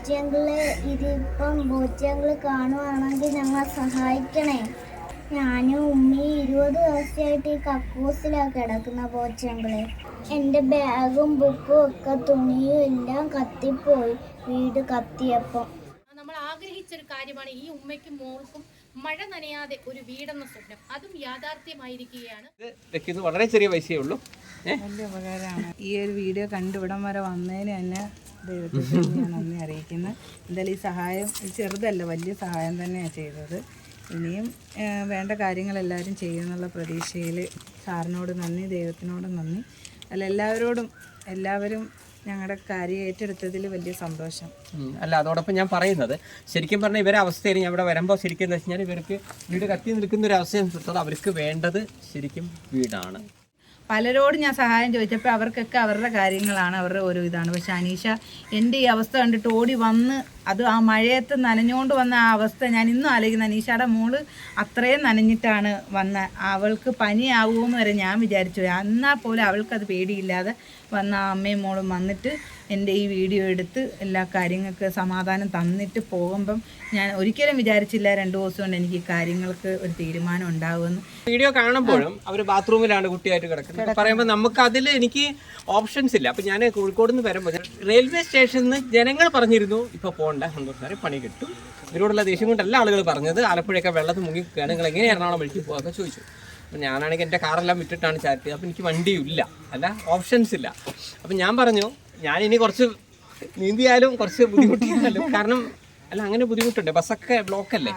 ബോച്ചങ്ങൾ ഇതിപ്പം ബോച്ചങ്ങൾ കാണുവാണെങ്കിൽ ഞങ്ങളെ സഹായിക്കണേ. ഞാനും ഉമ്മി ഇരുപത് ദിവസമായിട്ട് ഈ കക്കൂസിലാണ് കിടക്കുന്ന ബോച്ചങ്ങൾ എന്റെ ബാഗും ബുക്കും ഒക്കെ തുണിയും എല്ലാം കത്തിപ്പോയി വീട് കത്തിയപ്പം. നമ്മൾ ആഗ്രഹിച്ച ഒരു കാര്യമാണ് ഈ ഉമ്മയ്ക്കും മോൾക്കും മഴ നനയാതെ ഒരു വീടെന്ന സ്വപ്നം. അതും യാഥാർത്ഥ്യമായിരിക്കുകയാണ്. ഇത് വളരെ ചെറിയ പൈസയേ ഉള്ളൂ. വലിയ ഉപകാരമാണ്. ഈ ഒരു വീഡിയോ കണ്ടുവിടം വരെ വന്നതിന് തന്നെ ദൈവത്തിന് ഞാൻ നന്ദി അറിയിക്കുന്നു. എന്തായാലും ഈ സഹായം ചെറുതല്ല വലിയ സഹായം തന്നെയാണ് ചെയ്തത്. ഇനിയും വേണ്ട കാര്യങ്ങളെല്ലാവരും ചെയ്യുമെന്നുള്ള പ്രതീക്ഷയിൽ സാറിനോട് നന്ദി ദൈവത്തിനോട് നന്ദി. അല്ല എല്ലാവരോടും എല്ലാവരും ഞങ്ങളുടെ കാര്യം ഏറ്റെടുത്തതിൽ വലിയ സന്തോഷം. അല്ല അതോടൊപ്പം ഞാൻ പറയുന്നത് ശരിക്കും പറഞ്ഞാൽ ഇവരെ അവസ്ഥയിൽ ഞാൻ ഇവിടെ വരുമ്പോൾ ശരിക്കും എന്താ വെച്ചാൽ ഇവർക്ക് വീട് കത്തി നിൽക്കുന്ന ഒരു അവസ്ഥ അവർക്ക് വേണ്ടത് ശരിക്കും വീടാണ്. പലരോടും ഞാൻ സഹായം ചോദിച്ചപ്പോൾ അവർക്കൊക്കെ അവരുടെ കാര്യങ്ങളാണ് അവരുടെ ഓരോ ഇതാണ്. പക്ഷെ അനീഷ എന്റെ ഈ അവസ്ഥ കണ്ടിട്ട് ഓടി വന്ന് അത് ആ മഴയത്ത് നനഞ്ഞുകൊണ്ട് വന്ന ആ അവസ്ഥ ഞാൻ ഇന്നും ആലോചിക്കുന്ന. അനീഷയുടെ മോൾ അത്രയും നനഞ്ഞിട്ടാണ് വന്ന. അവൾക്ക് പനിയാവുമെന്ന് വരെ ഞാൻ വിചാരിച്ചു. എന്നാൽ പോലും അവൾക്കത് പേടിയില്ലാതെ വന്ന ആ അമ്മയും മോളും വന്നിട്ട് എന്റെ ഈ വീഡിയോ എടുത്ത് എല്ലാ കാര്യങ്ങൾക്ക് സമാധാനം തന്നിട്ട് പോകുമ്പം ഞാൻ ഒരിക്കലും വിചാരിച്ചില്ല രണ്ട് ദിവസം കൊണ്ട് എനിക്ക് ഈ കാര്യങ്ങൾക്ക് ഒരു തീരുമാനം ഉണ്ടാവുമെന്ന്. വീഡിയോ കാണുമ്പോഴും അവർ ബാത്റൂമിലാണ് കുട്ടിയായിട്ട് കിടക്കുന്നത്. പറയുമ്പോൾ നമുക്ക് അതിൽ എനിക്ക് ഓപ്ഷൻസ് ഇല്ല. അപ്പം ഞാൻ കോഴിക്കോട് നിന്ന് വരുമ്പോൾ റെയിൽവേ സ്റ്റേഷനിൽ നിന്ന് ജനങ്ങൾ പറഞ്ഞിരുന്നു. ഇപ്പൊ പോകണ്ട സന്തോഷം പണി കിട്ടും. ഇവരോടുള്ള ദേഷ്യം കൊണ്ടല്ല ആളുകൾ പറഞ്ഞത്. ആലപ്പുഴയൊക്കെ വെള്ളത്തിൽ മുങ്ങിക്കുകയാണ് നിങ്ങൾ എങ്ങനെ എറണാകുളം വിളിച്ച് പോകാതൊക്കെ ചോദിച്ചു. അപ്പം ഞാനാണെങ്കിൽ എന്റെ കാറെല്ലാം വിട്ടിട്ടാണ് ചാറ്റ് അപ്പം എനിക്ക് വണ്ടിയും ഇല്ല അല്ല ഓപ്ഷൻസ് ഇല്ല. അപ്പം ഞാൻ പറഞ്ഞു ഞാൻ ഇനി കുറച്ച് നീന്തിയാലും കുറച്ച് ബുദ്ധിമുട്ടിയാലും കാരണം അല്ല അങ്ങനെ ബുദ്ധിമുട്ടുണ്ട്. ബസ്സൊക്കെ ബ്ലോക്കല്ലേ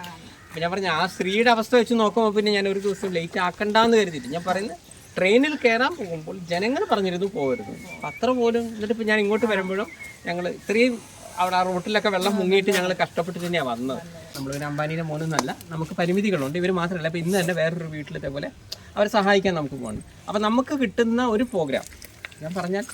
അപ്പം ഞാൻ പറഞ്ഞു ആ സ്ത്രീയുടെ അവസ്ഥ വെച്ച് നോക്കുമ്പോൾ പിന്നെ ഞാൻ ഒരു ദിവസം ലേറ്റ് ആക്കണ്ടെന്ന് കരുതിയിട്ട്. ഞാൻ പറയുന്നത് ട്രെയിനിൽ കയറാൻ പോകുമ്പോൾ ജനങ്ങൾ പറഞ്ഞിരുന്നു പോകരുത്. അത്ര പോലും എന്നിട്ട് ഇപ്പം ഞാൻ ഇങ്ങോട്ട് വരുമ്പോഴും ഞങ്ങൾ ഇത്രയും അവിടെ ആ റോട്ടിലൊക്കെ വെള്ളം മുങ്ങിയിട്ട് ഞങ്ങൾ കഷ്ടപ്പെട്ട് തന്നെയാണ് വന്നത്. നമ്മൾ ഒരു അംബാനിയുടെ മോനൊന്നല്ല. നമുക്ക് പരിമിതികളുണ്ട്. ഇവർ മാത്രമല്ല അപ്പോൾ ഇന്ന് തന്നെ വേറൊരു വീട്ടിലത്തെ പോലെ അവരെ സഹായിക്കാൻ നമുക്ക് പോകണം അപ്പോൾ നമുക്ക് കിട്ടുന്ന ഒരു പ്രോഗ്രാം ഞാൻ പറഞ്ഞാൽ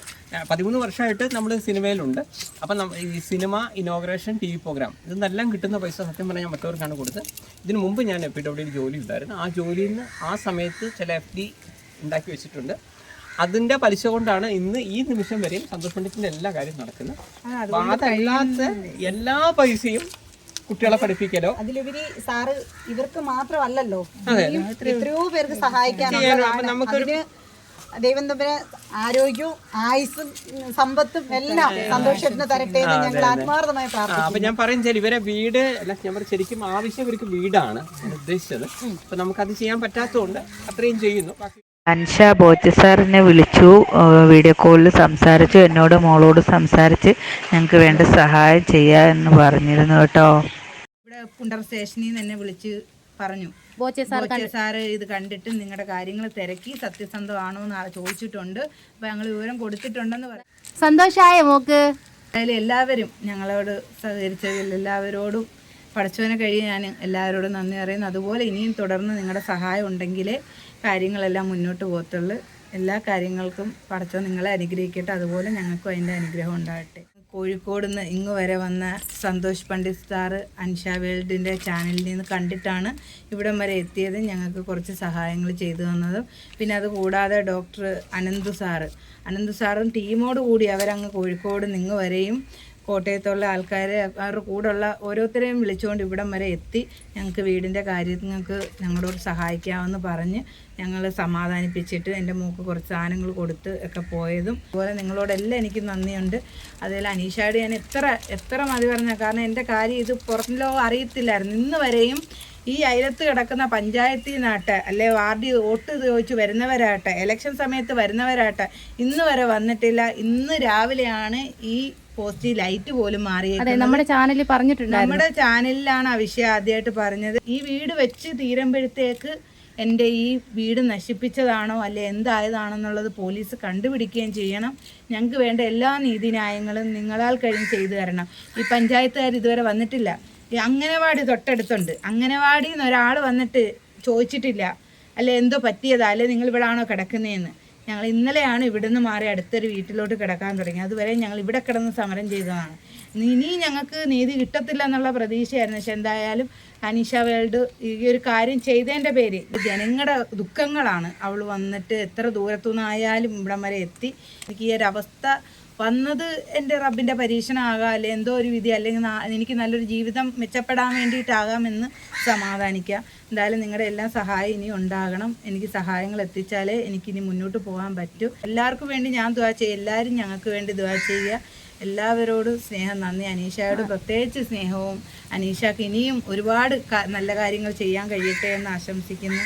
പതിമൂന്ന് വർഷമായിട്ട് നമ്മൾ സിനിമയിലുണ്ട്. അപ്പം ഈ cinema inauguration T V program ഇതെല്ലാം കിട്ടുന്ന പൈസ സത്യം പറഞ്ഞാൽ ഞാൻ മറ്റവർക്കാണ് കൊടുത്തത്. ഇതിന് മുമ്പ് ഞാൻ എഫ് ഡബ്ല്യൂയിൽ ജോലി ഉണ്ടായിരുന്നു. ആ ജോലിയിൽ നിന്ന് ആ സമയത്ത് ചില എഫ് ഡി ഉണ്ടാക്കി വെച്ചിട്ടുണ്ട്. അതിന്റെ പലിശ കൊണ്ടാണ് ഇന്ന് ഈ നിമിഷം വരെയും സന്തോഷ് പണ്ഡിറ്റിന്റെ എല്ലാ കാര്യവും നടക്കുന്നത്. അതല്ലാത്ത എല്ലാ പൈസയും കുട്ടികളെ പഠിപ്പിക്കലോ? അതിലുപരി സാറ് ഇവർക്ക് മാത്രമല്ലല്ലോ. എത്രയോ പേർക്ക് സഹായിക്കാനുള്ളതാണ്. അതിന് ദൈവം തമ്മിലെ ആരോഗ്യവും ആയുസ്സും സമ്പത്തും എല്ലാം സന്തോഷത്തിന് തരട്ടെ എന്ന് ഞങ്ങൾ ആത്മാർത്ഥമായി പ്രാർത്ഥിക്കുന്നു അപ്പൊ ഞാൻ പറയും ശരി ഇവരെ വീട് അല്ല ഞാൻ പറയും ശരിക്കും ആവശ്യം ഇവർക്ക് വീടാണ് ഉദ്ദേശിച്ചത്. അപ്പൊ നമുക്കത് ചെയ്യാൻ പറ്റാത്തതുകൊണ്ട് അത്രയും ചെയ്യുന്നു. അൻഷ ബോച്ച് സാറിനെ വിളിച്ചു. വീഡിയോ കോളിൽ സംസാരിച്ചു. എന്നോട് മോളോട് സംസാരിച്ച് ഞങ്ങൾക്ക് വേണ്ട സഹായം ചെയ്യാ എന്ന് പറഞ്ഞിരുന്നു കേട്ടോ. ഇവിടെ പുണ്ടർ സ്റ്റേഷനിൽ നിന്ന് എന്നെ വിളിച്ച് പറഞ്ഞു. സാറ് ഇത് കണ്ടിട്ട് നിങ്ങളുടെ കാര്യങ്ങൾ തിരക്കി സത്യസന്ധമാണോ എന്ന് ചോദിച്ചിട്ടുണ്ട്. അപ്പൊ ഞങ്ങൾ വിവരം കൊടുത്തിട്ടുണ്ടെന്ന് പറഞ്ഞു സന്തോഷായ മോക്ക്? എല്ലാവരും ഞങ്ങളോട് സഹകരിച്ചതിൽ എല്ലാവരോടും പഠിച്ചവനെ കഴിയും. ഞാൻ എല്ലാവരോടും നന്ദി അറിയുന്നു അതുപോലെ ഇനിയും തുടർന്ന് നിങ്ങളുടെ സഹായം ഉണ്ടെങ്കിലേ കാര്യങ്ങളെല്ലാം മുന്നോട്ട് പോകത്തുള്ളൂ. എല്ലാ കാര്യങ്ങൾക്കും പഠിച്ചോ നിങ്ങളെ അനുഗ്രഹിക്കട്ടെ. അതുപോലെ ഞങ്ങൾക്കും അതിന്റെ അനുഗ്രഹം ഉണ്ടാകട്ടെ. കോഴിക്കോട് നിന്ന് ഇങ്ങ് വരെ വന്ന സന്തോഷ് പണ്ഡിറ്റ് സാറ് അൻഷ വേൾഡിന്റെ ചാനലിൽ നിന്ന് കണ്ടിട്ടാണ് ഇവിടം വരെ എത്തിയത്. ഞങ്ങൾക്ക് കുറച്ച് സഹായങ്ങൾ ചെയ്തു തന്നതും. പിന്നെ അത് കൂടാതെ ഡോക്ടർ അനന്തു സാറ്. അനന്തു സാറും ടീമോട് കൂടി അവരങ്ങ് കോഴിക്കോട് നിന്ന് വരെയും കോട്ടയത്തുള്ള ആൾക്കാരെ അവരുടെ കൂടെയുള്ള ഓരോരുത്തരെയും വിളിച്ചുകൊണ്ട് ഇവിടം വരെ എത്തി. ഞങ്ങൾക്ക് വീടിന്റെ കാര്യങ്ങൾക്ക് ഞങ്ങളോട് സഹായിക്കാമെന്ന് പറഞ്ഞ് ഞങ്ങൾ സമാധാനിപ്പിച്ചിട്ട് എന്റെ മൂക്ക് കുറച്ച് സാധനങ്ങൾ കൊടുത്ത് ഒക്കെ പോയതും. അതുപോലെ നിങ്ങളോടെല്ലാം എനിക്ക് നന്ദിയുണ്ട്. അതിൽ അനീഷയോട് ഞാൻ എത്ര എത്ര മതി പറഞ്ഞ കാരണം എന്റെ കാര്യം ഇത് പുറം ലോകം അറിയത്തില്ലായിരുന്നു. ഇന്ന് വരെയും ഈ അയലത്ത് കിടക്കുന്ന പഞ്ചായത്തിൽ നിന്നാട്ടെ അല്ലെ വാർഡ് വോട്ട് ചോദിച്ച് വരുന്നവരാട്ടെ ഇലക്ഷൻ സമയത്ത് വരുന്നവരാട്ടെ ഇന്ന് വരെ വന്നിട്ടില്ല. ഇന്ന് രാവിലെയാണ് ഈ പോസ്റ്റിൽ ലൈറ്റ് പോലും മാറി നമ്മുടെ ചാനലിൽ പറഞ്ഞിട്ടുണ്ട് നമ്മുടെ ചാനലിലാണ് ആ വിഷയം ആദ്യമായിട്ട് പറഞ്ഞത്. ഈ വീട് വെച്ച് തീരുമ്പോഴത്തേക്ക് എന്റെ ഈ വീട് നശിപ്പിച്ചതാണോ അല്ലെ എന്തായതാണെന്നുള്ളത് പോലീസ് കണ്ടുപിടിക്കുകയും ചെയ്യണം. ഞങ്ങൾക്ക് വേണ്ട എല്ലാ നീതിന്യായങ്ങളും നിങ്ങളാൽ കഴിഞ്ഞ് ചെയ്തു തരണം. ഈ പഞ്ചായത്തുകാർ ഇതുവരെ വന്നിട്ടില്ല. ഈ അംഗനവാടി തൊട്ടടുത്തുണ്ട്. അംഗനവാടിയിൽ നിന്ന് ഒരാൾ വന്നിട്ട് ചോദിച്ചിട്ടില്ല. അല്ലെ എന്തോ പറ്റിയതാ? അല്ലെ നിങ്ങൾ ഇവിടെ ആണോ കിടക്കുന്നതെന്ന് ഞങ്ങൾ ഇന്നലെയാണ് ഇവിടുന്ന് മാറി അടുത്തൊരു വീട്ടിലോട്ട് കിടക്കാൻ തുടങ്ങി അതുവരെ ഞങ്ങൾ ഇവിടെ കിടന്ന് സമരം ചെയ്തതാണ്. ഇനി ഞങ്ങൾക്ക് നീതി കിട്ടത്തില്ല എന്നുള്ള പ്രതീക്ഷയായിരുന്നു. പക്ഷെ എന്തായാലും അനീഷ വേൾഡ് ഈ ഒരു കാര്യം ചെയ്തതിന്റെ പേര് ജനങ്ങളുടെ ദുഃഖങ്ങളാണ്. അവൾ വന്നിട്ട് എത്ര ദൂരത്തുനിന്നായാലും ഇവിടം വരെ എത്തി. എനിക്ക് ഈ ഒരു അവസ്ഥ വന്നത് എന്റെ റബ്ബിന്റെ പരീക്ഷണമാകാം അല്ലെ എന്തോ ഒരു വിധി അല്ലെങ്കിൽ എനിക്ക് നല്ലൊരു ജീവിതം മെച്ചപ്പെടാൻ വേണ്ടിയിട്ടാകാമെന്ന് സമാധാനിക്കുക. എന്തായാലും നിങ്ങളുടെ എല്ലാം സഹായം ഇനി ഉണ്ടാകണം. എനിക്ക് സഹായങ്ങൾ എത്തിച്ചാലേ എനിക്കിനി മുന്നോട്ട് പോകാൻ പറ്റൂ. എല്ലാവർക്കും വേണ്ടി ഞാൻ ദുവാ ചെയ്യുക. എല്ലാവരും ഞങ്ങൾക്ക് വേണ്ടി ദുവാ ചെയ്യുക. എല്ലാവരോടും സ്നേഹം. നന്ദി അനീഷയോട്. പ്രത്യേകിച്ച് സ്നേഹവും അനീഷക്ക് ഇനിയും ഒരുപാട് നല്ല കാര്യങ്ങൾ ചെയ്യാൻ കഴിയട്ടെ എന്ന് ആശംസിക്കുന്നു.